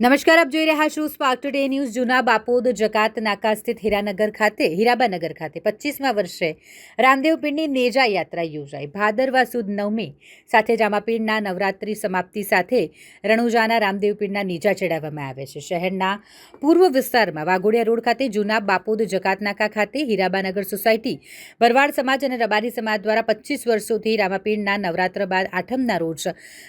નમસ્કાર, આપ જોઈ રહ્યા છો સ્પાર્ક ટુડે ન્યૂઝ જૂના બાપોદ, જકાત, નાકા સ્થિત હીરાનગર ખાતે, હીરાબાનગર ખાતે પચીસમા વર્ષે રામદેવપીંડની નેજા યાત્રા યોજાઈ. ભાદરવા સુદ નવમી સાથે જામાપીરના નવરાત્રી સમાપ્તિ સાથે રણુજાના રામદેવપીંડના નેજા ચડાવવામાં આવે છે. શહેરના પૂર્વ વિસ્તારમાં વાઘોડિયા રોડ ખાતે જૂના બાપોદ, જકાત, નાકા ખાતે હીરાબાનગર સોસાયટી, ભરવાડ સમાજ અને રબારી સમાજ દ્વારા પચીસ વર્ષોથી રામાપીંડના નવરાત્ર બાદ આઠમના રોજ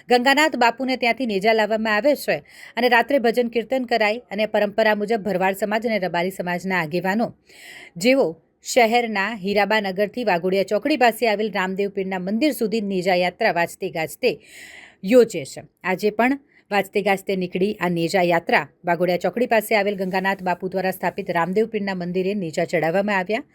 ગંગાનાથ બાપુને ત્યાંથી નેજા લાવવામાં આવે છે અને રાત્રે ભજન કીર્તન કરાય અને પરંપરા મુજબ ભરવાડ સમાજ અને રબારી સમાજના આગેવાનો, જેઓ શહેરના હીરાબાનગરથી વાઘોડિયા ચોકડી પાસે આવેલ રામદેવ પીરના મંદિર સુધી નેજાયાત્રા વાજતે ગાજતે યોજે છે. આજે પણ વાજતે ગાજતે નીકળી આ નેજા યાત્રા વાઘોડિયા ચોકડી પાસે આવેલ ગંગાનાથ બાપુ દ્વારા સ્થાપિત રામદેવ પીરના મંદિરે નેજા ચડાવવામાં આવ્યા.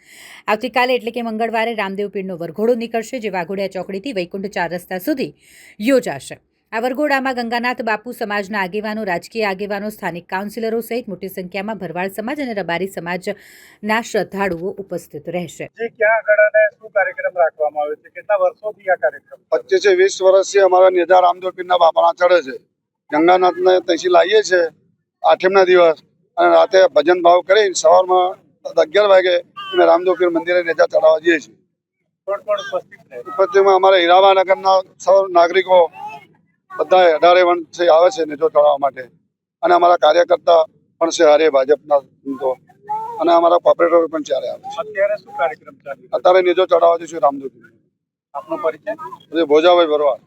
આવતીકાલે એટલે કે મંગળવારે રામદેવ પીરનો વરઘોડો નીકળશે, જે વાઘોડિયા ચોકડીથી વૈકુંઠ ચાર રસ્તા સુધી યોજાશે. આ વરઘોડામાં ગંગાનાથ બાપુ સમાજના આગેવાનો રાજકીય આગેવાનો સ્થાનિક કાઉન્સિલરો સહિત મોટી સંખ્યામાં ભરવાડ સમાજ અને રબારી સમાજના શ્રદ્ધાળુઓ ઉપસ્થિત રહેશે. જે ક્યાં આગળ અને શું કાર્યક્રમ રાખવામાં આવ્યો છે? કેટલા વર્ષોથી આ કાર્યક્રમ પચીસે વીસ વર્ષથી અમારા નેજા રામદેવ પીરના બાપાના ચડે છે. ગંગાનાથને ત્યાંથી લાવીએ છીએ આઠમના દિવસ અને રાતે ભજન ભાવ કરી સવારમાં અગિયાર વાગે અમે રામદેવ પીર મંદિરે નેજા ચડાવવા જઈએ છીએ. ઉપસ્થિતમાં અમારા હીરાવાનગરના સૌ નાગરિકો બધા અઢારે વંશથી આવે છે નેજો ચડાવવા માટે. અને અમારા કાર્યકર્તા પણ છે હારે ભાજપના તો. અને અમારા કોપરેટરો પણ ચારે આવે છે. અત્યારે શું કાર્યક્રમ ચાલે અત્યારે નેજો ચડાવવા જઈશું રામદેવ આપનો પરિચય? ભોજાભાઈ ભરવા